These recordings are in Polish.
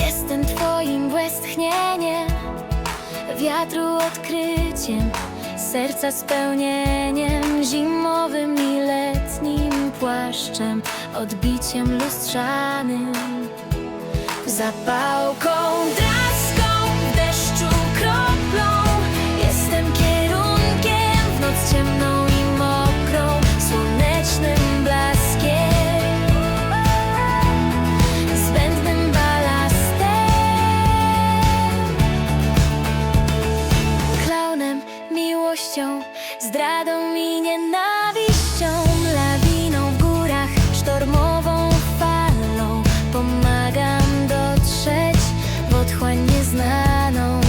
Jestem twoim westchnieniem Wiatru odkryciem Serca spełnieniem Zimowym i letnim płaszczem Odbiciem lustrzanym Zapałką dym miłością, zdradą i nienawiścią Lawiną w górach, sztormową falą. Pomagam dotrzeć w otchłań nieznaną.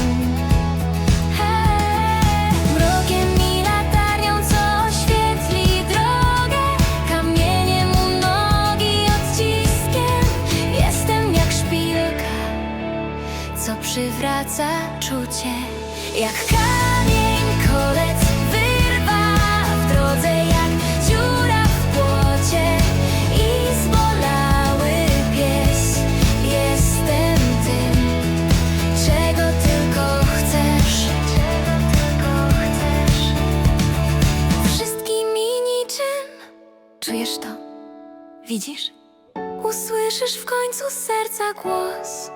Hej! Mrokiem i latarnią, co oświetli drogę Kamieniem u nogi, odciskiem. Jestem jak szpilka co przywraca czucie Jak kamień Czujesz to? Widzisz? Usłyszysz w końcu serca głos